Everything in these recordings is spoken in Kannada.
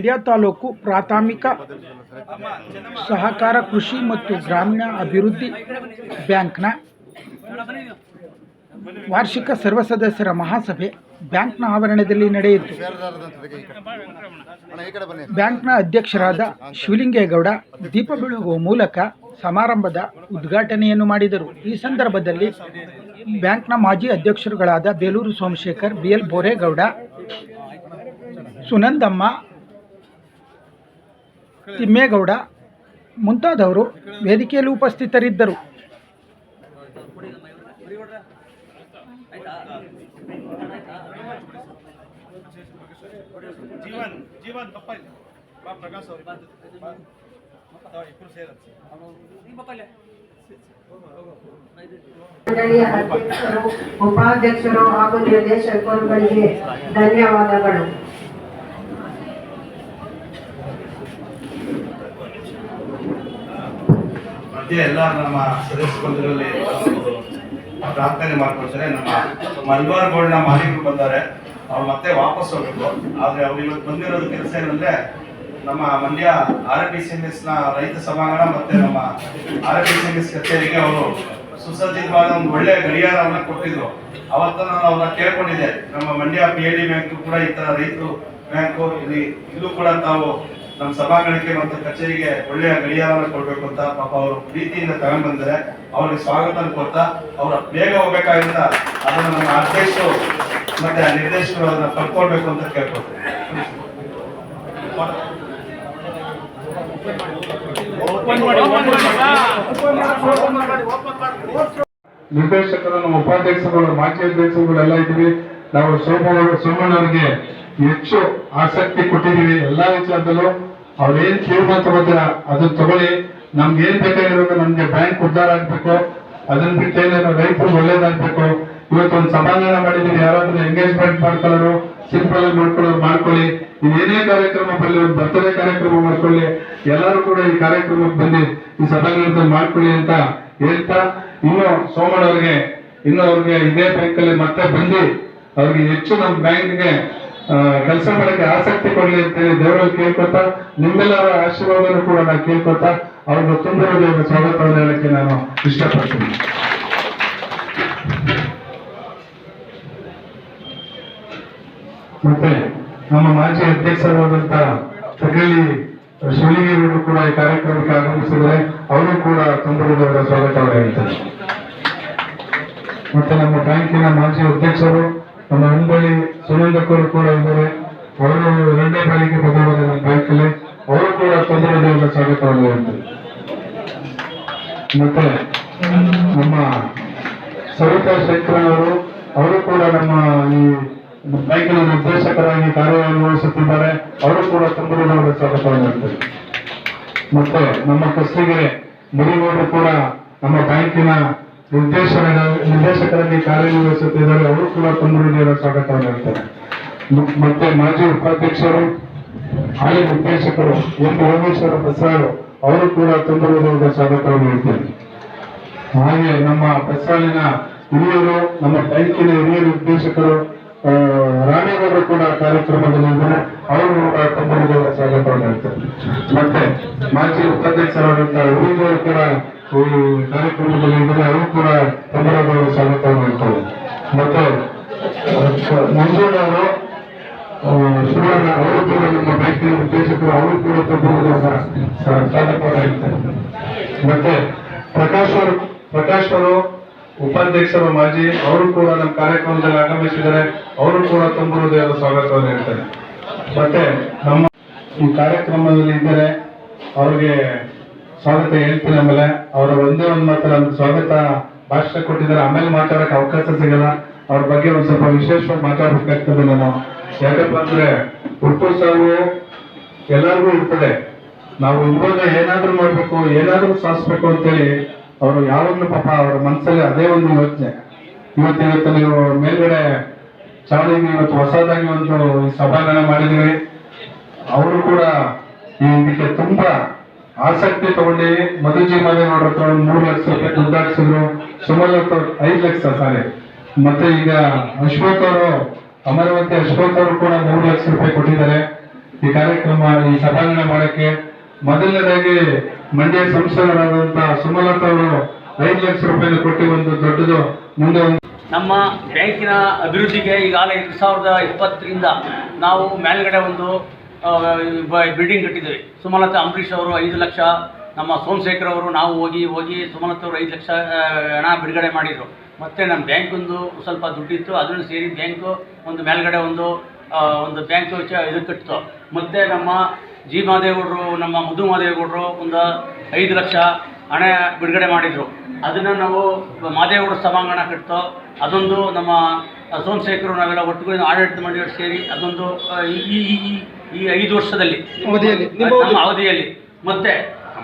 ಮಂಡ್ಯ ತಾಲೂಕು ಪ್ರಾಥಮಿಕ ಸಹಕಾರ ಕೃಷಿ ಮತ್ತು ಗ್ರಾಮೀಣ ಅಭಿವೃದ್ಧಿ ಬ್ಯಾಂಕ್ನ ವಾರ್ಷಿಕ ಸರ್ವ ಸದಸ್ಯರ ಮಹಾಸಭೆ ಬ್ಯಾಂಕ್ನ ಆವರಣದಲ್ಲಿ ನಡೆಯಿತು. ಬ್ಯಾಂಕ್ನ ಅಧ್ಯಕ್ಷರಾದ ಶಿವಲಿಂಗೇಗೌಡ, ದೀಪ ಬೆಳಗುವ ಮೂಲಕ ಸಮಾರಂಭದ ಉದ್ಘಾಟನೆಯನ್ನು ಮಾಡಿದರು. ಈ ಸಂದರ್ಭದಲ್ಲಿ ಬ್ಯಾಂಕ್ನ ಮಾಜಿ ಅಧ್ಯಕ್ಷರುಗಳಾದ ಬೇಲೂರು ಸೋಮಶೇಖರ್, ಬಿ ಎಲ್ ಬೋರೇಗೌಡ, ಸುನಂದಮ್ಮ ತಿಮ್ಮೇಗೌಡ ಮುಂತಾದವರು ವೇದಿಕೆಯಲ್ಲಿ ಉಪಸ್ಥಿತರಿದ್ದರು. ಮಂಡಳಿಯ ಅಧ್ಯಕ್ಷರು ಉಪಾಧ್ಯಕ್ಷರು ಹಾಗೂ ನಿರ್ದೇಶಕರುಗಳಿಗೆ ಧನ್ಯವಾದಗಳು. ಮಧ್ಯೆ ಎಲ್ಲ ನಮ್ಮ ಸದಸ್ಯ ಬಂಧುಗಳಲ್ಲಿ ಪ್ರಾರ್ಥನೆ ಮಾಡ್ಕೊಳ್ತಾರೆ. ನಮ್ಮ ಮಲ್ಬಾರ್ ಬೋರ್ಡ್ನ ಮಾಲೀಕರು ಬಂದಾರೆ. ಅವ್ರು ಮತ್ತೆ ವಾಪಸ್ ಹೋಗ್ಬೇಕು. ಆದ್ರೆ ಅವ್ರು ಇವತ್ತು ಬಂದಿರೋದು ಕೆಲಸ ಏನಂದ್ರೆ ನಮ್ಮ ಮಂಡ್ಯ ಆರ್ ಟಿ ಸಿ ಎಸ್ನ ರೈತ ಸಭಾಂಗಣ ಮತ್ತೆ ನಮ್ಮ ಆರ್ ಟಿ ಸಿ ಎಸ್ ಕಚೇರಿಗೆ ಅವರು ಸುಸಜ್ಜಿತವಾದ ಒಂದು ಒಳ್ಳೆ ಗಡಿಯಾರವನ್ನ ಕೊಟ್ಟಿದ್ರು. ಅವತ್ತು ನಾನು ಅವ್ರನ್ನ ಕೇಳ್ಕೊಂಡಿದ್ದೆ. ನಮ್ಮ Mandya P L D bank ಕೂಡ ಈ ತರ ರೈತರು ಬ್ಯಾಂಕು ಇಲ್ಲಿ ಇಲ್ಲೂ ಕೂಡ ತಾವು ನಮ್ಮ ಸಭಾಂಗಣಕ್ಕೆ ಮತ್ತು ಕಚೇರಿಗೆ ಒಳ್ಳೆಯ ಗಡಿಯಾರನ ಕೊಡಬೇಕು ಅಂತ ಪಾಪ ಅವರು ಪ್ರೀತಿಯಿಂದ ತಗೊಂಡ್ ಬಂದರೆ ಅವ್ರಿಗೆ ಸ್ವಾಗತ ಕೊಡ್ತಾ ಅವರು ಬೇಗ ಹೋಗ್ಬೇಕಾಗಿಂದ ಅದನ್ನ ನಮ್ಮ ಅಧ್ಯಕ್ಷರು ಮತ್ತೆ ಆ ನಿರ್ದೇಶಕರು ಅದನ್ನ ಪಡ್ಕೊಳ್ಬೇಕು ಅಂತ ಕೇಳ್ಕೊಳ್ತೀನಿ. ನಿರ್ದೇಶಕರು, ನಮ್ಮ ಉಪಾಧ್ಯಕ್ಷರುಗಳು, ಮಾಜಿ ಅಧ್ಯಕ್ಷರುಗಳೆಲ್ಲ ಇದ್ವಿ ನಾವು ಸೋಮಣ್ಣ ಸೋಮಣ್ಣವರಿಗೆ ಹೆಚ್ಚು ಆಸಕ್ತಿ ಕೊಟ್ಟಿದ್ದೀವಿ. ಎಲ್ಲಾ ವಿಚಾರದಲ್ಲೂ ಅವ್ರು ಏನ್ ತೀರ್ಮಾನ ತಗೋತೀರ ಅದನ್ನ ತಗೊಳ್ಳಿ. ನಮ್ಗೆ ಏನ್ ಬೇಕಾಗಿರೋದು ನಮ್ಗೆ ಬ್ಯಾಂಕ್ ಉದ್ದಾರ ಆಗ್ಬೇಕು. ಅದನ್ನ ಬಿಟ್ಟು ಏನೇನು ರೈತರು ಒಳ್ಳೇದಾಗ್ಬೇಕು. ಇವತ್ತು ಒಂದು ಸಮಾಧಾನ ಮಾಡಿದೀವಿ ಯಾರಾದ್ರೂ ಎಂಗೇಜ್ಮೆಂಟ್ ಮಾಡ್ಕೊಳ್ಳೋರು ಸಿಂಪಲ್ ಆಗಿ ಮಾಡ್ಕೊಳ್ಳೋರು ಮಾಡ್ಕೊಳ್ಳಿ. ಏನೇ ಕಾರ್ಯಕ್ರಮ ಬರಲಿ, ಒಂದು ಬರ್ತಡೇ ಕಾರ್ಯಕ್ರಮ ಮಾಡ್ಕೊಳ್ಳಿ. ಎಲ್ಲರೂ ಕೂಡ ಈ ಕಾರ್ಯಕ್ರಮಕ್ಕೆ ಬಂದು ಈ ಸಭಾಂಗಣದಲ್ಲಿ ಮಾಡ್ಕೊಳ್ಳಿ ಅಂತ ಹೇಳ್ತಾ, ಇನ್ನು ಸೋಮಣ್ಣ ಅವ್ರಿಗೆ, ಇನ್ನು ಅವ್ರಿಗೆ ಇದೇ ಬ್ಯಾಂಕಲ್ಲಿ ಮತ್ತೆ ಬಂದು ಅವ್ರಿಗೆ ಹೆಚ್ಚು ನಮ್ಮ ಬ್ಯಾಂಕ್ಗೆ ಕೆಲಸ ಮಾಡಕ್ಕೆ ಆಸಕ್ತಿ ಕೊಡ್ಲಿ ಅಂತೇಳಿ ದೇವರಲ್ಲಿ ಕೇಳ್ಕೊತಾ, ನಿಮ್ಮೆಲ್ಲರ ಆಶೀರ್ವಾದನೂ ಕೂಡ ನಾನು ಕೇಳ್ಕೊತಾ ತುಂಬ ಹೃದಯದ ಸ್ವಾಗತವನ್ನು ಹೇಳಕ್ಕೆ ನಾನು ಇಷ್ಟಪಡ್ತೀನಿ. ಮತ್ತೆ ನಮ್ಮ ಮಾಜಿ ಅಧ್ಯಕ್ಷರಾದಂತ ತಗಲಿ ಶಿವಲಿಂಗೇವರು ಕೂಡ ಈ ಕಾರ್ಯಕ್ರಮಕ್ಕೆ ಆಗಮಿಸಿದರೆ ಅವರು ಕೂಡ ತುಂಬುವುದರ ಸ್ವಾಗತವನ್ನು ಹೇಳ್ತಾರೆ. ಮತ್ತೆ ನಮ್ಮ ಬ್ಯಾಂಕಿನ ಮಾಜಿ ಅಧ್ಯಕ್ಷರು ನಮ್ಮ ಹುಂಬಳ್ಳಿ ಸುನಂದಕ್ಕವರು ಕೂಡ ಇದ್ದಾರೆ. ಅವರು ಎರಡನೇ ಬಾರಿಗೆ ನಮ್ಮ ಬ್ಯಾಂಕಲ್ಲಿ. ಅವರು ಕೂಡ ತುಂಬುವುದರ ಸ್ವಾಗತವನ್ನು ಮತ್ತೆ ನಮ್ಮ ಸವಿತಾ ಶೇಖರ್ ಅವರು ಅವರು ಕೂಡ ನಮ್ಮ ಈ ಬ್ಯಾಂಕಿನ ನಿರ್ದೇಶಕರಾಗಿ ಕಾರ್ಯನಿರ್ವಹಿಸುತ್ತಿದ್ದಾರೆ ಅವರು ಕೂಡ ತುಂಬುವುದರ ಸ್ವಾಗತವನ್ನು ಮತ್ತೆ ನಮ್ಮ ಕಸ್ಟಿಗೆರೆ ಮುರಿಗೌಡರು ಕೂಡ ನಮ್ಮ ಬ್ಯಾಂಕಿನ ನಿರ್ದೇಶನ ನಿರ್ದೇಶಕರಾಗಿ ಕಾರ್ಯನಿರ್ವಹಿಸುತ್ತಿದ್ದಾರೆ. ಅವರು ಕೂಡ ತುಂಬುವುದರ ಸ್ವಾಗತ ಹೇಳ್ತಾರೆ ಮತ್ತೆ ಮಾಜಿ ಉಪಾಧ್ಯಕ್ಷರು ಹಾಲಿ ನಿರ್ದೇಶಕರು ಎಂ. ಯೋಗೇಶ್ವರ ಪ್ರಸಾದ್ ಅವರು ಕೂಡ ಹೃದಯದ ಸ್ವಾಗತವನ್ನು ಹೇಳ್ತಾರೆ ಹಾಗೆ ನಮ್ಮ ಪ್ರಸಾದಿನ ಹಿರಿಯರು ನಮ್ಮ ಬ್ಯಾಂಕಿನ ಹಿರಿಯ ನಿರ್ದೇಶಕರು ಆ, ರಾಮೇಗೌಡರು ಕೂಡ ಕಾರ್ಯಕ್ರಮದಲ್ಲಿ ಇದ್ದಾರೆ. ಅವರು ಕೂಡ ತುಂಬುವುದರ ಸ್ವಾಗತವನ್ನು ಹೇಳ್ತಾರೆ ಮತ್ತೆ ಮಾಜಿ ಉಪಾಧ್ಯಕ್ಷರಾದಂತಹ ಹಿರಿಯರು ಕೂಡ ಈ ಕಾರ್ಯಕ್ರಮದಲ್ಲಿ ಅವರು ಕೂಡ ಕನ್ನಡದವರು ಸ್ವಾಗತವನ್ನು ಹೇಳ್ತಾರೆ ಮತ್ತೆ ಮಂಜೂರವರು ಸುಮಾರು ಅವರು ಕೂಡ ನಮ್ಮ ಬ್ಯಾಂಕಿನ ನಿರ್ದೇಶಕರು ಅವರು ಕೂಡ ಕನ್ನಡದವರ ಸ್ವಾಗತವನ್ನು ಹೇಳ್ತಾರೆ ಮತ್ತೆ, ಪ್ರಕಾಶ್ ಅವರು ಪ್ರಕಾಶ್ ಅವರು ಉಪಾಧ್ಯಕ್ಷರು, ಮಾಜಿ, ಅವರು ಕೂಡ ನಮ್ಮ ಕಾರ್ಯಕ್ರಮದಲ್ಲಿ ಆಗಮಿಸಿದರೆ ಅವರು ಕೂಡ ತುಂಬುವುದೇ ಸ್ವಾಗತವನ್ನು ಹೇಳ್ತಾರೆ. ಮತ್ತೆ, ನಮ್ಮ ಈ ಕಾರ್ಯಕ್ರಮದಲ್ಲಿ ಇದ್ದರೆ ಅವ್ರಿಗೆ ಸ್ವಾಗತ ಹೇಳ್ತೀನಿ ಆಮೇಲೆ ಅವರ ಒಂದೇ ಒಂದು ಮಾತ್ರ ಸ್ವಾಗತ ಭಾಷಣ ಕೊಟ್ಟಿದ್ದಾರೆ. ಆಮೇಲೆ ಮಾತಾಡಕ್ಕೆ ಅವಕಾಶ ಸಿಗಲ್ಲ. ಅವ್ರ ಬಗ್ಗೆ ಒಂದ್ ಸ್ವಲ್ಪ ವಿಶೇಷವಾಗಿ ಮಾತಾಡಬೇಕಾಗ್ತದೆ ನಾನು. ಯಾಕಪ್ಪ ಅಂದ್ರೆ ಹುಟ್ಟು ಸಾವು ಎಲ್ಲರಿಗೂ ಇರ್ತದೆ. ನಾವು ಇವಾಗ ಏನಾದ್ರೂ ಮಾಡ್ಬೇಕು, ಏನಾದ್ರೂ ಸಾಧಿಸ್ಬೇಕು ಅಂತೇಳಿ ಅವರು ಯಾವಾಗಲೂ ಪಾಪ ಅವರ ಮನಸ್ಸಲ್ಲಿ ಅದೇ ಒಂದು ಯೋಚನೆ. ಇವತ್ತು ನೀವು ಮೇಲ್ಗಡೆ ಚಾವಣಿಗೆ ಇವತ್ತು ಹೊಸದಾಗಿ ಒಂದು ಸಭಾಂಗಣ ಮಾಡಿದೀವಿ ಅವರು ಕೂಡ ಈ ತುಂಬಾ ಆಸಕ್ತಿ ತಗೊಂಡು ಮಧುಜಿ ಜೀವನ ನೋಡ್ರ ತಗೊಂಡು ಮೂರು ಲಕ್ಷ ರೂಪಾಯಿ ದುಡ್ಡು ಹಾಕ್ಸಿದ್ರು ಸುಮಲ್ ಹತ್ರ ಐದು ಲಕ್ಷ ಸಾರಿ ಮತ್ತೆ ಈಗ ಅಶ್ವಥ್ ಅವರು, ಅಮರವತಿ ಅಶ್ವಥ್ ಅವರು ಕೂಡ ಮೂರು ಲಕ್ಷ ರೂಪಾಯಿ ಕೊಟ್ಟಿದ್ದಾರೆ. ಈ ಕಾರ್ಯಕ್ರಮ, ಈ ಸಭಾಂಗಣ ಮಾಡಕ್ಕೆ. ಮೊದಲನೇದಾಗಿ ಮಂಡ್ಯ ಸಂಸದರಾದಂತ ಸುಮಲತಾ ಅವರು ಐದು ಲಕ್ಷ ರೂಪಾಯಿ ಕೊಟ್ಟು ಒಂದು ದೊಡ್ಡದು ಮುಂದೆ ನಮ್ಮ ಬ್ಯಾಂಕಿನ ಅಭಿವೃದ್ಧಿಗೆ ಈಗಾಗಲೇ ಎರಡು ಸಾವಿರದ ಇಪ್ಪತ್ತರಿಂದ ನಾವು ಮೇಲ್ಗಡೆ ಒಂದು ಬಿಲ್ಡಿಂಗ್ ಕಟ್ಟಿದ್ದೀವಿ. ಸುಮಲತಾ ಅಂಬರೀಷ್ ಅವರು ಐದು ಲಕ್ಷ, ನಮ್ಮ ಸೋಮಶೇಖರ್ ಅವರು ನಾವು ಹೋಗಿ ಹೋಗಿ ಸುಮಲತಾ ಅವರು ಐದು ಲಕ್ಷ ಹಣ ಬಿಡುಗಡೆ ಮಾಡಿದರು. ಮತ್ತು ನಮ್ಮ ಬ್ಯಾಂಕೊಂದು ಸ್ವಲ್ಪ ದುಡ್ಡಿತ್ತು ಅದನ್ನು ಸೇರಿ ಬ್ಯಾಂಕು ಒಂದು ಮೇಲ್ಗಡೆ ಒಂದು ಒಂದು ಬ್ಯಾಂಕ್ ಇದು ಕಟ್ಟಿತು ಮತ್ತು ನಮ್ಮ ಜಿ ಮಾದೇಗೌಡರು, ನಮ್ಮ ಮಧು ಮಾದೇಗೌಡರು ಒಂದು ಐದು ಲಕ್ಷ ಹಣ ಬಿಡುಗಡೆ ಮಾಡಿದರು. ಅದನ್ನು ನಾವು ಮಾದೇಗೌಡ ಸಭಾಂಗಣ ಕಟ್ಟಿತು ಅದೊಂದು ನಮ್ಮ ಸೋಮಶೇಖರು ನಾವೆಲ್ಲ ಒಟ್ಟುಗೂಡಿ ಆಡಳಿತ ಮಾಡಿ ಸೇರಿ ಅದೊಂದು ಈ ಈ- ಐದು ವರ್ಷದಲ್ಲಿ ಅವಧಿಯಲ್ಲಿ, ನಿಮ್ಮ ಅವಧಿಯಲ್ಲಿ. ಮತ್ತೆ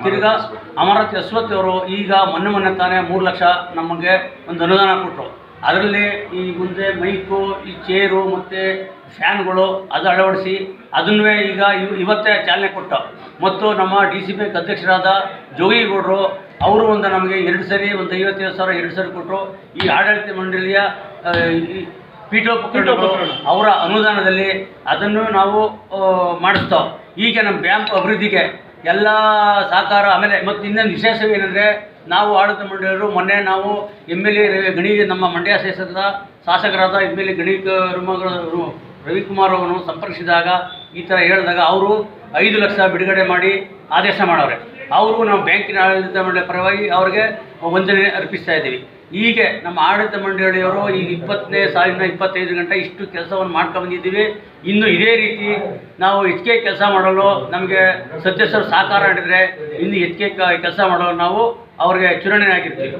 ತಿರ್ಗಾ ಅಮರತ್ ಯಶ್ವತ್ ಅವರು ಈಗ ಮೊನ್ನೆ ಮೊನ್ನೆ ತಾನೇ ಮೂರು ಲಕ್ಷ ನಮಗೆ ಒಂದು ಅನುದಾನ ಕೊಟ್ಟರು ಅದರಲ್ಲಿ ಈ ಮುಂದೆ ಮೈಕು ಈ ಚೇರು ಮತ್ತು ಫ್ಯಾನ್ಗಳು ಅದು ಅಳವಡಿಸಿ ಅದನ್ನೇ ಈಗ ಇವ್- ಇವತ್ತೇ ಚಾಲನೆ ಕೊಟ್ಟ. ಮತ್ತು ನಮ್ಮ ಡಿ ಸಿ ಬ್ಯಾಂಕ್ ಅಧ್ಯಕ್ಷರಾದ ಜೋಗಿಗೌಡರು ಅವರು ಒಂದು ನಮಗೆ ಎರಡು ಸರಿ ಒಂದು ಐವತ್ತೈದು ಸಾವಿರ ಎರಡು ಸರಿ ಕೊಟ್ಟರು ಈ ಆಡಳಿತ ಮಂಡಳಿಯ ಈ ಪೀಠೋಪಕರಣಗಳು ಅವರ ಅನುದಾನದಲ್ಲಿ ಅದನ್ನು ನಾವು ಮಾಡಿಸ್ತಾ. ಮಾಡಿಸ್ತಾವ್ ಈಗ ನಮ್ಮ ಬ್ಯಾಂಕ್ ಅಭಿವೃದ್ಧಿಗೆ ಎಲ್ಲ ಸಹಕಾರ ಆಮೇಲೆ ಮತ್ತು ಇನ್ನೊಂದು ವಿಶೇಷವೇನೆಂದರೆ ನಾವು ಆಡಳಿತ ಮಂಡಳಿಯವರು ಮೊನ್ನೆ ನಾವು ಎಂ ಎಲ್ ಎ ಗಣಿ ನಮ್ಮ ಮಂಡ್ಯ ಶಾಸಕರ ಶಾಸಕರಾದ ಎಂ ಎಲ್ ಎ ಗಣಿ ರವಿಕುಮಾರ್ ಅವರನ್ನು ಸಂಪರ್ಕಿಸಿದಾಗ ಈ ಥರ ಹೇಳಿದಾಗ ಅವರು ಐದು ಲಕ್ಷ ಬಿಡುಗಡೆ ಮಾಡಿ ಆದೇಶ ಮಾಡವ್ರೆ. ಅವರು ನಾವು ಬ್ಯಾಂಕಿನ ಆಡಳಿತ ಮಂಡಳಿ ಪರವಾಗಿ ಅವ್ರಿಗೆ ವಂದನೆ ಅರ್ಪಿಸ್ತಾ ಇದ್ದೀವಿ. ಹೀಗೆ ನಮ್ಮ ಆಡಳಿತ ಮಂಡಳಿಯವರು ಈಗ ಇಪ್ಪತ್ತನೇ ಸಾಲಿನ ಇಪ್ಪತ್ತೈದು ಗಂಟೆ ಇಷ್ಟು ಕೆಲಸವನ್ನು ಮಾಡ್ಕೊಂಡು ಬಂದಿದ್ದೀವಿ. ಇನ್ನು ಇದೇ ರೀತಿ ನಾವು ಹೆಚ್ಚಿಗೆ ಕೆಲಸ ಮಾಡಲು ನಮಗೆ ಸದಸ್ಯರು ಸಹಕಾರ ನೀಡಿದರೆ ಇನ್ನು ಹೆಚ್ಚಿಗೆ ಕೆಲಸ ಮಾಡಲು ನಾವು ಅವ್ರಿಗೆ ಚುನಾವಣೆ ಆಗಿರ್ತೀವಿ